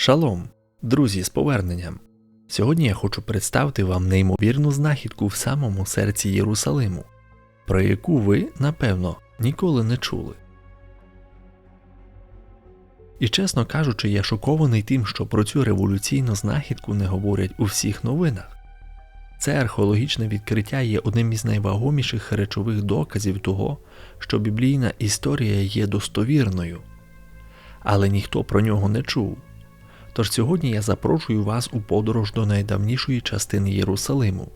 Шалом, друзі, з поверненням. Сьогодні я хочу представити вам неймовірну знахідку в самому серці Єрусалиму, про яку ви, напевно, ніколи не чули. І чесно кажучи, я шокований тим, що про цю революційну знахідку не говорять у всіх новинах. Це археологічне відкриття є одним із найвагоміших речових доказів того, що біблійна історія є достовірною, але ніхто про нього не чув. Тож сьогодні я запрошую вас у подорож до найдавнішої частини Єрусалиму.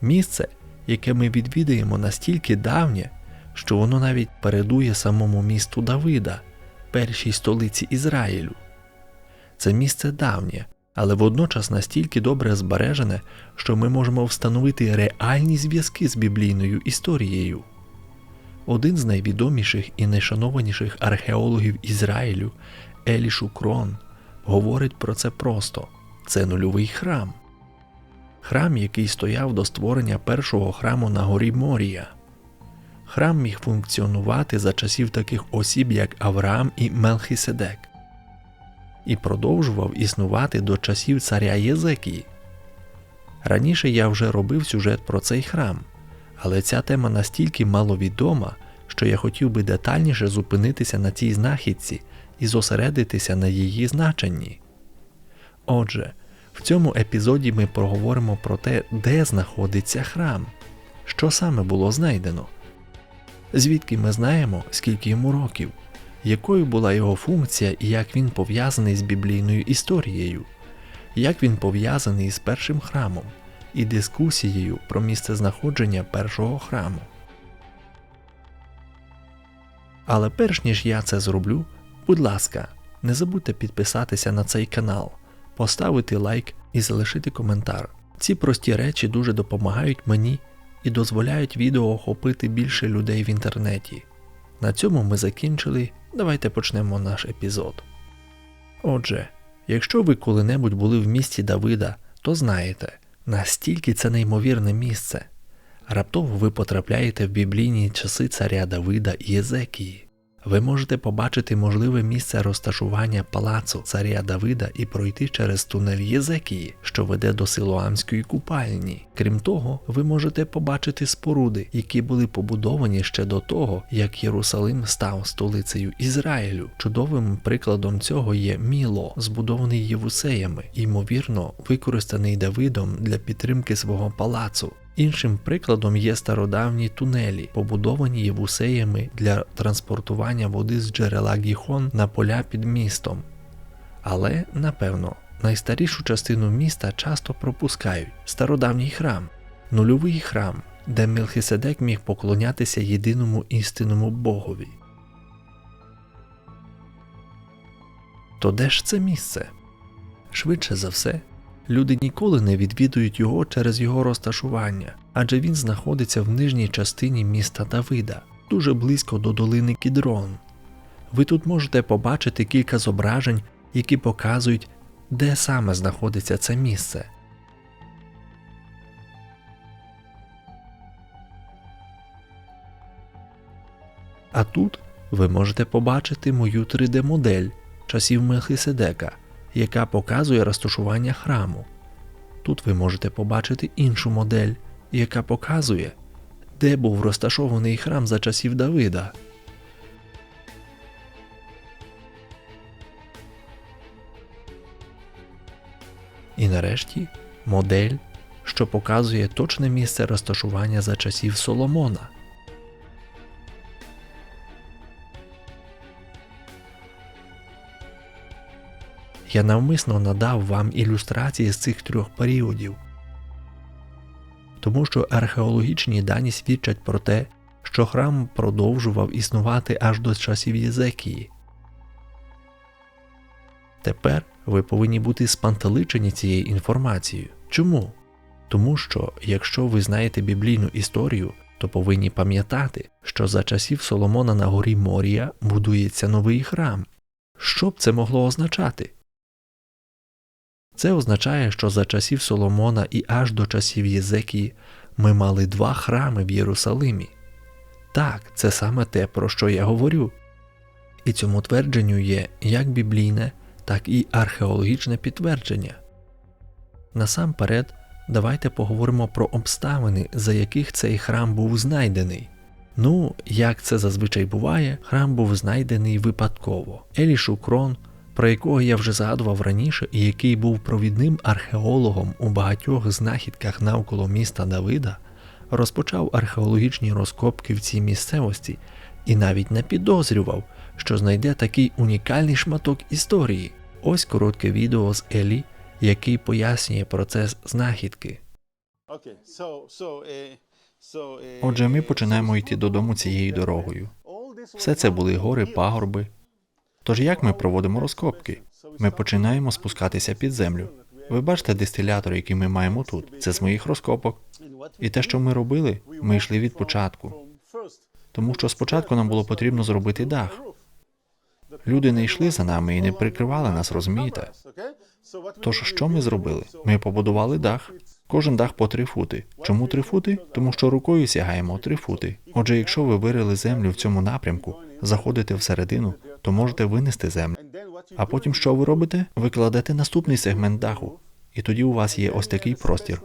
Місце, яке ми відвідаємо настільки давнє, що воно навіть передує самому місту Давида, першій столиці Ізраїлю. Це місце давнє, але водночас настільки добре збережене, що ми можемо встановити реальні зв'язки з біблійною історією. Один з найвідоміших і найшанованіших археологів Ізраїлю Елі Шукрон говорить про це просто це нульовий храм. Храм, який стояв до створення першого храму на горі Морія. Храм міг функціонувати за часів таких осіб, як Авраам і Мелхиседек, і продовжував існувати до часів царя Єзекії. Раніше я вже робив сюжет про цей храм, але ця тема настільки маловідома, що я хотів би детальніше зупинитися на цій знахідці і зосередитися на її значенні. Отже, в цьому епізоді ми проговоримо про те, де знаходиться храм, що саме було знайдено, звідки ми знаємо, скільки йому років, якою була його функція і як він пов'язаний з біблійною історією, як він пов'язаний з першим храмом і дискусією про місце знаходження першого храму. Але перш ніж я це зроблю, будь ласка, не забудьте підписатися на цей канал, поставити лайк і залишити коментар. Ці прості речі дуже допомагають мені і дозволяють відео охопити більше людей в інтернеті. На цьому ми закінчили. Давайте почнемо наш епізод. Отже, якщо ви коли-небудь були в місті Давида, то знаєте, настільки це неймовірне місце. Раптово ви потрапляєте в біблійні часи царя Давида і Єзекії. Ви можете побачити можливе місце розташування палацу царя Давида і пройти через тунель Єзекії, що веде до Силуамської купальні. Крім того, ви можете побачити споруди, які були побудовані ще до того, як Єрусалим став столицею Ізраїлю. Чудовим прикладом цього є Міло, збудований Євусеями, ймовірно, використаний Давидом для підтримки свого палацу. Іншим прикладом є стародавні тунелі, побудовані євусеями для транспортування води з джерела Гіхон на поля під містом. Але, напевно, найстарішу частину міста часто пропускають стародавній храм, нульовий храм, де Мелхиседек міг поклонятися єдиному істинному Богові. То де ж це місце? Швидше за все, Люди ніколи не відвідують його через його розташування, адже він знаходиться в нижній частині міста Давида, дуже близько до долини Кідрон. Ви тут можете побачити кілька зображень, які показують, де саме знаходиться це місце. А тут ви можете побачити мою 3D-модель часів Мелхиседека – яка показує розташування храму. Тут ви можете побачити іншу модель, яка показує, де був розташований храм за часів Давида. І нарешті модель, що показує точне місце розташування за часів Соломона. Я навмисно надав вам ілюстрації з цих трьох періодів, тому що археологічні дані свідчать про те, що храм продовжував існувати аж до часів Єзекії. Тепер ви повинні бути спантеличені цією інформацією. Чому? Тому що, якщо ви знаєте біблійну історію, то повинні пам'ятати, що за часів Соломона на горі Морія будується новий храм. Що б це могло означати? Це означає, що за часів Соломона і аж до часів Єзекії ми мали два храми в Єрусалимі. Так, це саме те, про що я говорю. І цьому твердженню є як біблійне, так і археологічне підтвердження. Насамперед, давайте поговоримо про обставини, за яких цей храм був знайдений. Ну, як це зазвичай буває, храм був знайдений випадково. Елішу Крон, про якого я вже згадував раніше, і який був провідним археологом у багатьох знахідках навколо міста Давида, розпочав археологічні розкопки в цій місцевості і навіть не підозрював, що знайде такий унікальний шматок історії. Ось коротке відео з Елі, який пояснює процес знахідки. Uh, uh, Отже, ми починаємо йти додому цією дорогою. Все це були гори, пагорби. Тож як ми проводимо розкопки? Ми починаємо спускатися під землю. Ви бачите дистилятор, який ми маємо тут. Це з моїх розкопок. І те, що ми робили, ми йшли від початку. Тому що спочатку нам було потрібно зробити дах. Люди не йшли за нами і не прикривали нас, розумієте? Тож що ми зробили? Ми побудували дах. Кожен дах по три фути. Чому три фути? Тому що рукою сягаємо три фути. Отже, якщо ви вирили землю в цьому напрямку, заходите всередину, то можете винести землю. А потім що ви робите? Ви кладете наступний сегмент даху. І тоді у вас є ось такий простір.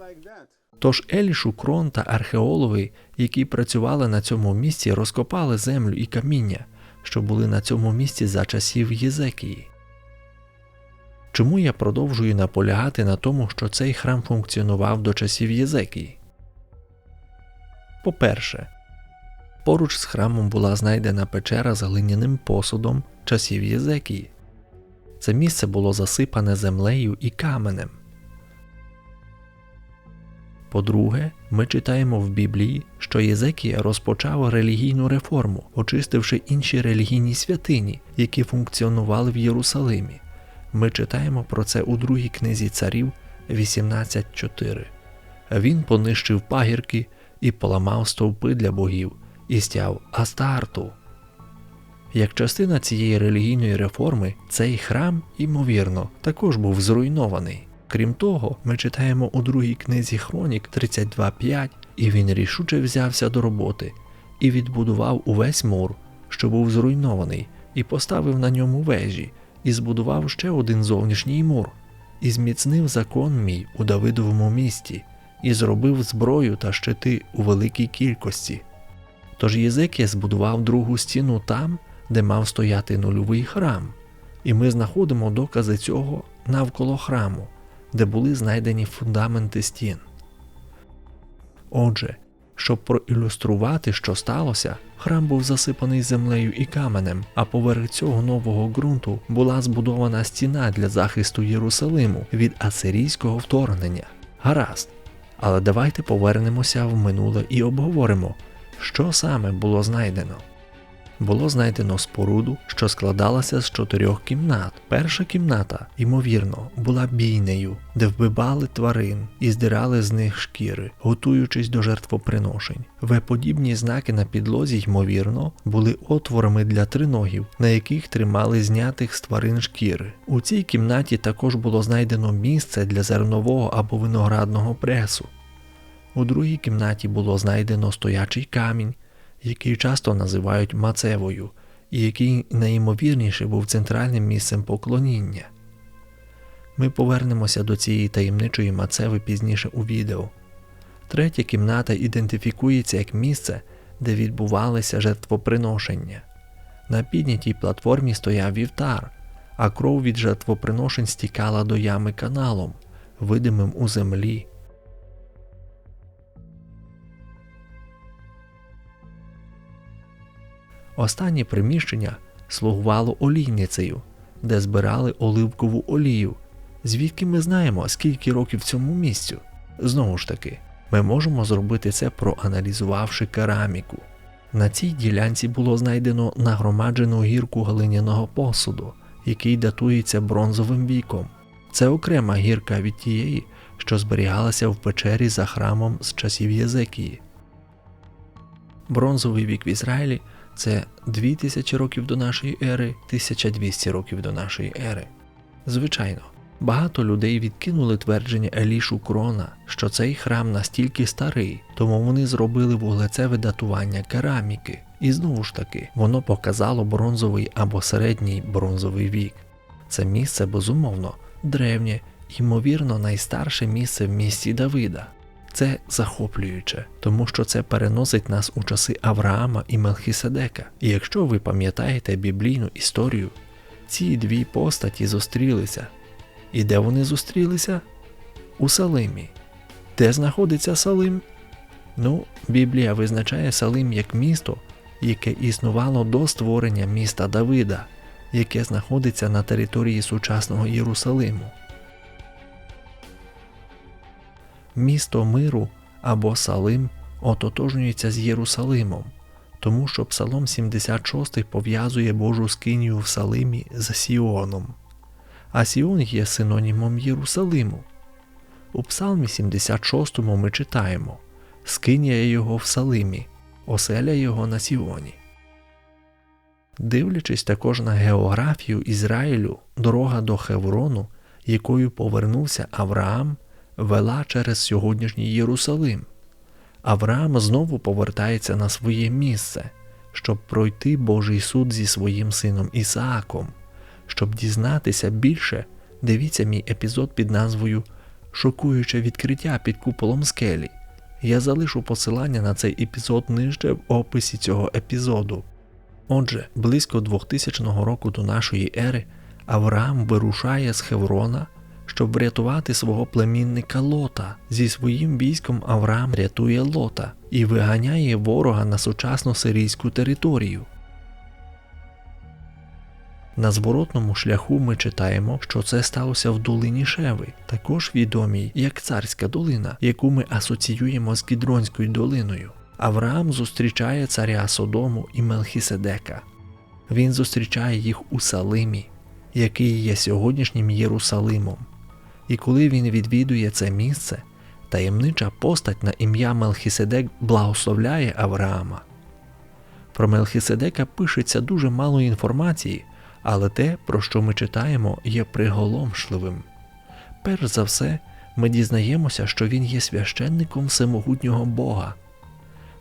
Тож Елішу Крон та археологи, які працювали на цьому місці, розкопали землю і каміння, що були на цьому місці за часів Єзекії. Чому я продовжую наполягати на тому, що цей храм функціонував до часів Єзекії? По-перше, поруч з храмом була знайдена печера з глиняним посудом часів Єзекії. Це місце було засипане землею і каменем. По-друге, ми читаємо в Біблії, що Єзекія розпочав релігійну реформу, очистивши інші релігійні святині, які функціонували в Єрусалимі. Ми читаємо про це у другій книзі царів 18.4. Він понищив пагірки і поламав стовпи для богів і стяв Астарту. Як частина цієї релігійної реформи, цей храм, ймовірно, також був зруйнований. Крім того, ми читаємо у другій книзі Хронік 32.5, і він рішуче взявся до роботи і відбудував увесь мур, що був зруйнований, і поставив на ньому вежі, і збудував ще один зовнішній мур, і зміцнив закон мій у Давидовому місті, і зробив зброю та щити у великій кількості. Тож Єзекія збудував другу стіну там, де мав стояти нульовий храм, і ми знаходимо докази цього навколо храму, де були знайдені фундаменти стін. Отже, щоб проілюструвати, що сталося, храм був засипаний землею і каменем, а поверх цього нового ґрунту була збудована стіна для захисту Єрусалиму від асирійського вторгнення. Гаразд. Але давайте повернемося в минуле і обговоримо, що саме було знайдено. Було знайдено споруду, що складалася з чотирьох кімнат. Перша кімната, ймовірно, була бійнею, де вбивали тварин і здирали з них шкіри, готуючись до жертвоприношень. Веподібні знаки на підлозі, ймовірно, були отворами для триногів, на яких тримали знятих з тварин шкіри. У цій кімнаті також було знайдено місце для зернового або виноградного пресу. У другій кімнаті було знайдено стоячий камінь, який часто називають мацевою, і який найімовірніше був центральним місцем поклоніння. Ми повернемося до цієї таємничої мацеви пізніше у відео. Третя кімната ідентифікується як місце, де відбувалися жертвоприношення. На піднятій платформі стояв вівтар, а кров від жертвоприношень стікала до ями каналом, видимим у землі. Останнє приміщення слугувало олійницею, де збирали оливкову олію. Звідки ми знаємо, скільки років цьому місцю? Знову ж таки, ми можемо зробити це, проаналізувавши кераміку. На цій ділянці було знайдено нагромаджену гірку глиняного посуду, який датується бронзовим віком. Це окрема гірка від тієї, що зберігалася в печері за храмом з часів Єзекії. Бронзовий вік в Ізраїлі це 2000 років до нашої ери, 1200 років до нашої ери. Звичайно, багато людей відкинули твердження Елішу Крона, що цей храм настільки старий, тому вони зробили вуглецеве датування кераміки. І знову ж таки, воно показало бронзовий або середній бронзовий вік. Це місце безумовно древнє, ймовірно, найстарше місце в місті Давида. Це захоплююче, тому що це переносить нас у часи Авраама і Мелхіседека. І якщо ви пам'ятаєте біблійну історію, ці дві постаті зустрілися. І де вони зустрілися? У Салимі. Де знаходиться Салим? Ну, Біблія визначає Салим як місто, яке існувало до створення міста Давида, яке знаходиться на території сучасного Єрусалиму. Місто миру або Салим ототожнюється з Єрусалимом, тому що Псалом 76 пов'язує Божу скинію в Салимі з Сіоном, а Сіон є синонімом Єрусалиму. У Псалмі 76 ми читаємо Скинія його в Салимі, оселя його на Сіоні. Дивлячись також на географію Ізраїлю, дорога до Хеврону, якою повернувся Авраам, вела через сьогоднішній Єрусалим. Авраам знову повертається на своє місце, щоб пройти Божий суд зі своїм сином Ісааком. Щоб дізнатися більше, дивіться мій епізод під назвою Шокуюче відкриття під куполом скелі. Я залишу посилання на цей епізод нижче в описі цього епізоду. Отже, близько 2000 року до нашої ери Авраам вирушає з Хеврона, щоб врятувати свого племінника Лота. Зі своїм військом Авраам рятує Лота і виганяє ворога на сучасну сирійську територію. На зворотному шляху ми читаємо, що це сталося в долині Шеви, також відомій як царська долина, яку ми асоціюємо з Кідронською долиною. Авраам зустрічає царя Содому і Мелхіседека. Він зустрічає їх у Салимі, який є сьогоднішнім Єрусалимом. І коли він відвідує це місце, таємнича постать на ім'я Мелхіседек благословляє Авраама. Про Мелхіседека пишеться дуже мало інформації, але те, про що ми читаємо, є приголомшливим. Перш за все, ми дізнаємося, що він є священником всемогутнього Бога.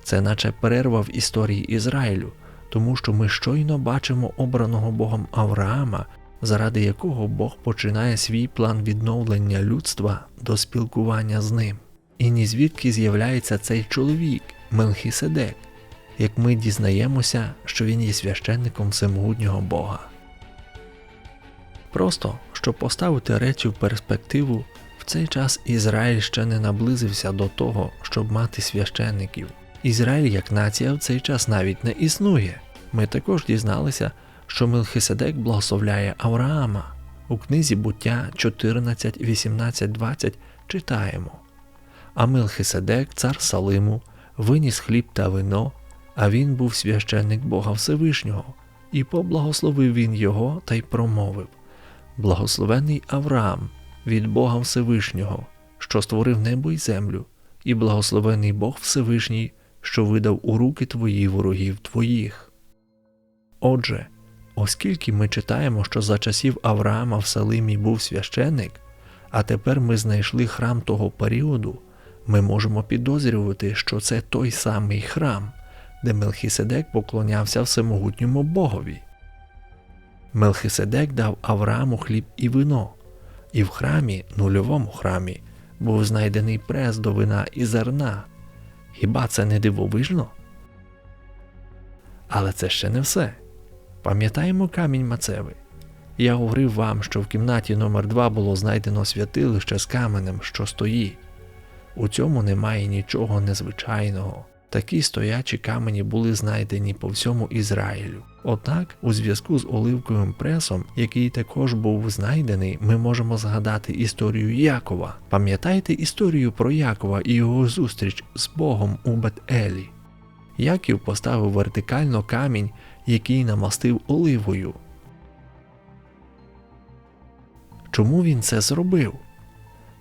Це наче перерва в історії Ізраїлю, тому що ми щойно бачимо обраного Богом Авраама, заради якого Бог починає свій план відновлення людства до спілкування з ним. І ні звідки з'являється цей чоловік, Мелхіседек, як ми дізнаємося, що він є священником всемогутнього Бога. Просто щоб поставити речі в перспективу, в цей час Ізраїль ще не наблизився до того, щоб мати священників. Ізраїль як нація в цей час навіть не існує. Ми також дізналися, що Мелхиседек благословляє Авраама. У книзі буття 14, 18, 20 читаємо. А Мелхиседек, цар Салиму, виніс хліб та вино, а він був священник Бога Всевишнього, і поблагословив він його та й промовив Благословений Авраам від Бога Всевишнього, що створив небо й землю, і благословений Бог Всевишній, що видав у руки твої ворогів твоїх. Отже, оскільки ми читаємо, що за часів Авраама в Салимі був священик, а тепер ми знайшли храм того періоду, ми можемо підозрювати, що це той самий храм, де Мелхіседек поклонявся всемогутньому Богові. Мелхиседек дав Аврааму хліб і вино, і в храмі, нульовому храмі, був знайдений прес до вина і зерна. Хіба це не дивовижно? Але це ще не все. Пам'ятаємо камінь Мацеви. Я говорив вам, що в кімнаті номер 2 було знайдено святилище з каменем, що стоїть. У цьому немає нічого незвичайного. Такі стоячі камені були знайдені по всьому Ізраїлю. Однак, у зв'язку з оливковим пресом, який також був знайдений, ми можемо згадати історію Якова. Пам'ятаєте історію про Якова і його зустріч з Богом у Бет-Елі? Яків поставив вертикально камінь, який намастив оливою. Чому він це зробив?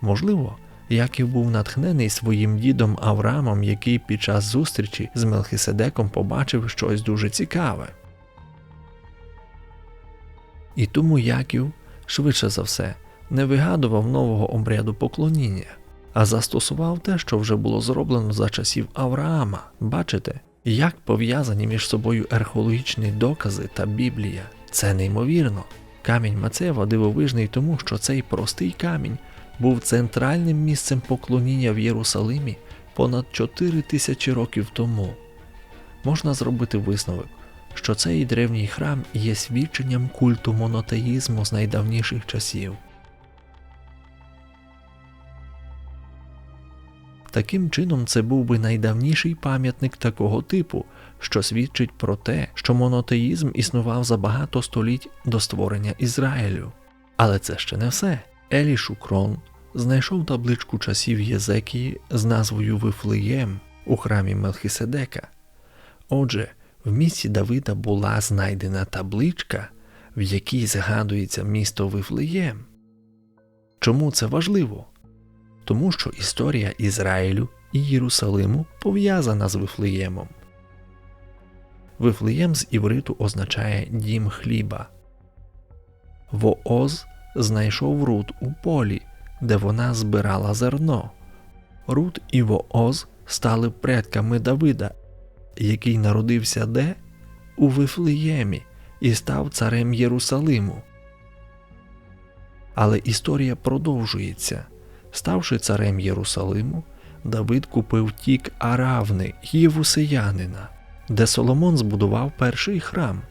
Можливо, Яків був натхнений своїм дідом Авраамом, який під час зустрічі з Мелхиседеком побачив щось дуже цікаве. І тому Яків, швидше за все, не вигадував нового обряду поклоніння, а застосував те, що вже було зроблено за часів Авраама. Бачите, як пов'язані між собою археологічні докази та Біблія. Це неймовірно. Камінь Мацева дивовижний тому, що цей простий камінь був центральним місцем поклоніння в Єрусалимі понад 4 тисячі років тому. Можна зробити висновок, що цей древній храм є свідченням культу монотеїзму з найдавніших часів. Таким чином, це був би найдавніший пам'ятник такого типу, що свідчить про те, що монотеїзм існував за багато століть до створення Ізраїлю. Але це ще не все. Елі Шукрон знайшов табличку часів Єзекії з назвою Вифлеєм у храмі Мелхиседека. Отже, в місті Давида була знайдена табличка, в якій згадується місто Вифлеєм. Чому це важливо? Тому що історія Ізраїлю і Єрусалиму пов'язана з Вифлеємом. Вифлеєм з івриту означає дім хліба. Вооз знайшов Рут у полі, де вона збирала зерно. Рут і Вооз стали предками Давида, який народився де? У Вифлеємі і став царем Єрусалиму. Але історія продовжується. Ставши царем Єрусалиму, Давид купив тік Аравни, Євусеянина, де Соломон збудував перший храм.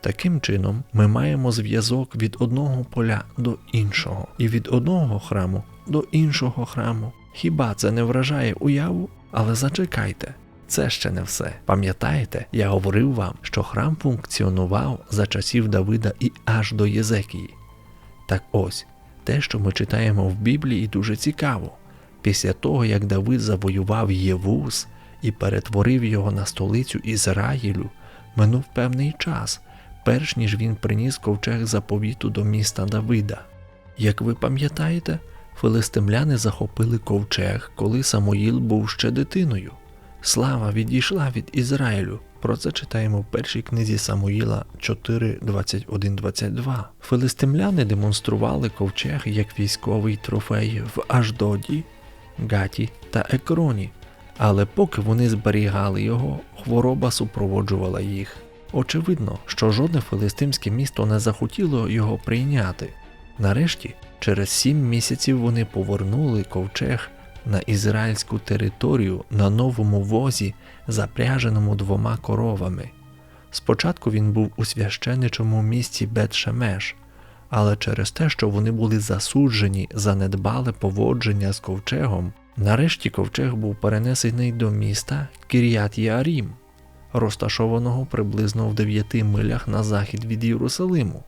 Таким чином, ми маємо зв'язок від одного поля до іншого, і від одного храму до іншого храму. Хіба це не вражає уяву? Але зачекайте, це ще не все. Пам'ятаєте, я говорив вам, що храм функціонував за часів Давида і аж до Єзекії. Так ось, те, що ми читаємо в Біблії, дуже цікаво. Після того, як Давид завоював Євус і перетворив його на столицю Ізраїлю, минув певний час, перш ніж він приніс ковчег заповіту до міста Давида. Як ви пам'ятаєте, филистимляни захопили ковчег, коли Самуїл був ще дитиною. Слава відійшла від Ізраїлю. Про це читаємо в першій книзі Самуїла 4, 21, 22. Филистимляни демонстрували ковчег як військовий трофей в Аждоді, Гаті та Екроні, але поки вони зберігали його, хвороба супроводжувала їх. Очевидно, що жодне филистимське місто не захотіло його прийняти. Нарешті, через сім місяців вони повернули ковчег на ізраїльську територію на новому возі, запряженому двома коровами. Спочатку він був у священичому місті Бет-Шемеш, але через те, що вони були засуджені за недбале поводження з ковчегом, нарешті ковчег був перенесений до міста Кір'ят Ярім, розташованого приблизно в 9 милях на захід від Єрусалиму.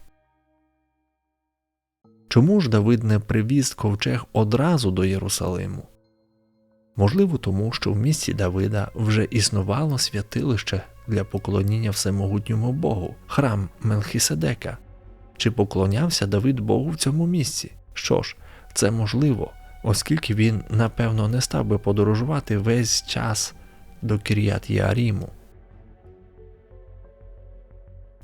Чому ж Давид не привіз ковчег одразу до Єрусалиму? Можливо, тому що в місті Давида вже існувало святилище для поклоніння всемогутньому Богу, храм Мелхіседека. Чи поклонявся Давид Богу в цьому місці? Що ж, це можливо, оскільки він, напевно, не став би подорожувати весь час до Кір'ят Яріму.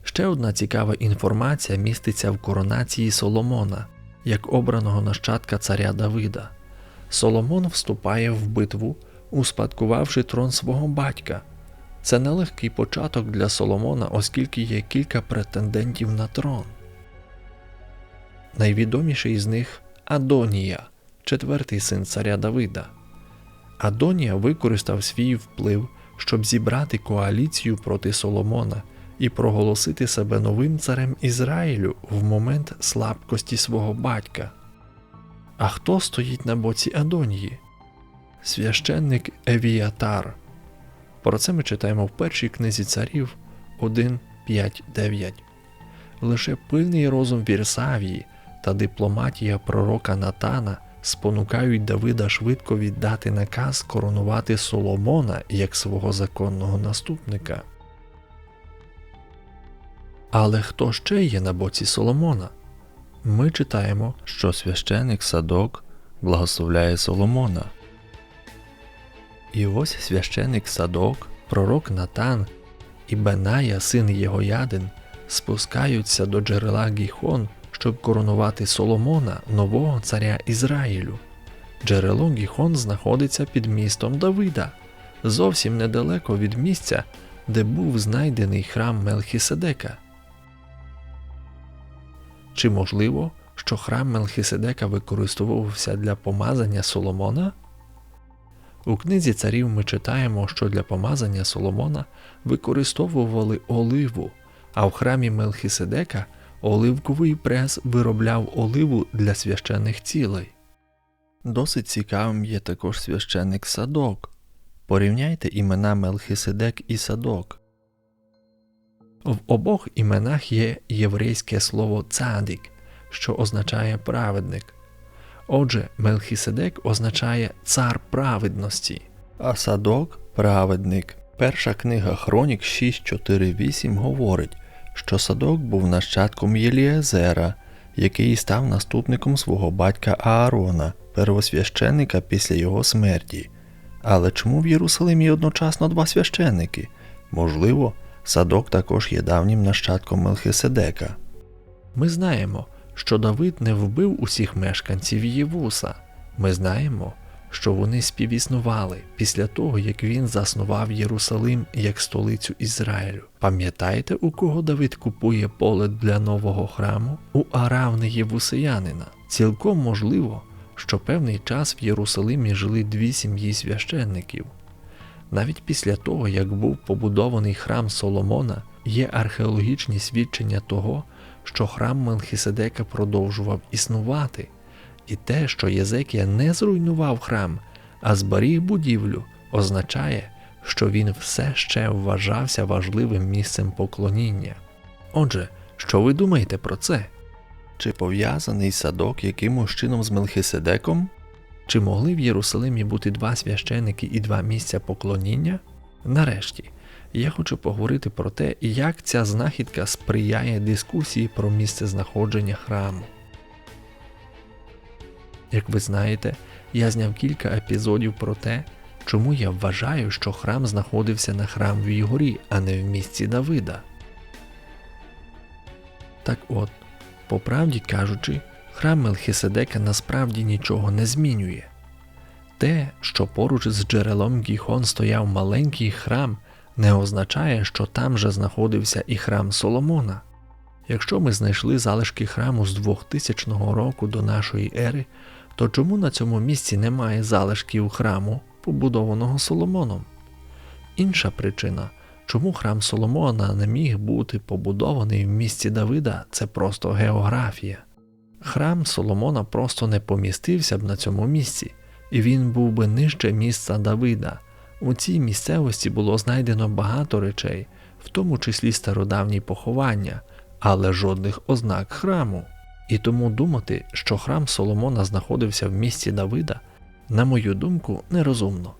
Ще одна цікава інформація міститься в коронації Соломона як обраного нащадка царя Давида. Соломон вступає в битву, успадкувавши трон свого батька. Це нелегкий початок для Соломона, оскільки є кілька претендентів на трон. Найвідоміший з них Адонія, четвертий син царя Давида. Адонія використав свій вплив, щоб зібрати коаліцію проти Соломона і проголосити себе новим царем Ізраїлю в момент слабкості свого батька. А хто стоїть на боці Адонії? Священник Евіатар. Про це ми читаємо в першій книзі царів 1, 5, 9. Лише пильний розум Вірсавії та дипломатія пророка Натана спонукають Давида швидко віддати наказ коронувати Соломона як свого законного наступника. Але хто ще є на боці Соломона? Ми читаємо, що священик Садок благословляє Соломона. І ось священик Садок, пророк Натан і Беная, син Єгоядин, спускаються до джерела Гіхон, щоб коронувати Соломона, нового царя Ізраїлю. Джерело Гіхон знаходиться під містом Давида, зовсім недалеко від місця, де був знайдений храм Мелхіседека. Чи можливо, що храм Мелхиседека використовувався для помазання Соломона? У книзі царів ми читаємо, що для помазання Соломона використовували оливу, а в храмі Мелхиседека оливковий прес виробляв оливу для священних цілей. Досить цікавим є також священник Садок. Порівняйте імена Мелхиседек і Садок. В обох іменах є єврейське слово цадик, що означає праведник. Отже, Мелхіседек означає цар праведності, а Садок праведник. Перша книга Хронік 6.4.8 говорить, що Садок був нащадком Єліезера, який став наступником свого батька Аарона, первосвященника після його смерті. Але чому в Єрусалимі одночасно два священники? Можливо, Садок також є давнім нащадком Мелхиседека. Ми знаємо, що Давид не вбив усіх мешканців Євуса. Ми знаємо, що вони співіснували після того, як він заснував Єрусалим як столицю Ізраїлю. Пам'ятаєте, у кого Давид купує поле для нового храму? У Аравни Євусеянина. Цілком можливо, що певний час в Єрусалимі жили дві сім'ї священників. Навіть після того, як був побудований храм Соломона, є археологічні свідчення того, що храм Мелхиседека продовжував існувати, і те, що Єзекія не зруйнував храм, а зберіг будівлю, означає, що він все ще вважався важливим місцем поклоніння. Отже, що ви думаєте про це? Чи пов'язаний садок якимось чином з Мелхиседеком? Чи могли в Єрусалимі бути два священики і два місця поклоніння? Нарешті, я хочу поговорити про те, як ця знахідка сприяє дискусії про місце знаходження храму. Як ви знаєте, я зняв кілька епізодів про те, чому я вважаю, що храм знаходився на храмовій горі, а не в місті Давида. Так от, по правді кажучи, храм Мелхиседека насправді нічого не змінює. Те, що поруч з джерелом Гіхон стояв маленький храм, не означає, що там же знаходився і храм Соломона. Якщо ми знайшли залишки храму з 2000 року до нашої ери, то чому на цьому місці немає залишків храму, побудованого Соломоном? Інша причина, чому храм Соломона не міг бути побудований в місті Давида, це просто географія. Храм Соломона просто не помістився б на цьому місці, і він був би нижче місця Давида. У цій місцевості було знайдено багато речей, в тому числі стародавні поховання, але жодних ознак храму. І тому думати, що храм Соломона знаходився в місті Давида, на мою думку, нерозумно.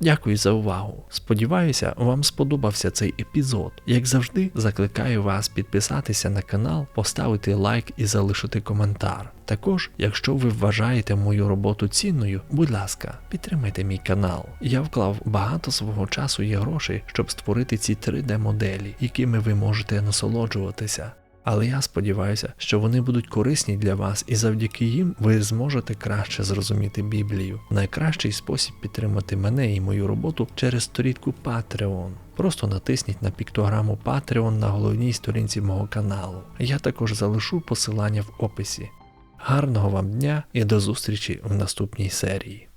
Дякую за увагу. Сподіваюся, вам сподобався цей епізод. Як завжди, закликаю вас підписатися на канал, поставити лайк і залишити коментар. Також, якщо ви вважаєте мою роботу цінною, будь ласка, підтримайте мій канал. Я вклав багато свого часу і грошей, щоб створити ці 3D-моделі, якими ви можете насолоджуватися. Але я сподіваюся, що вони будуть корисні для вас, і завдяки їм ви зможете краще зрозуміти Біблію. Найкращий спосіб підтримати мене і мою роботу через сторінку Patreon. Просто натисніть на піктограму Patreon на головній сторінці мого каналу. Я також залишу посилання в описі. Гарного вам дня і до зустрічі в наступній серії.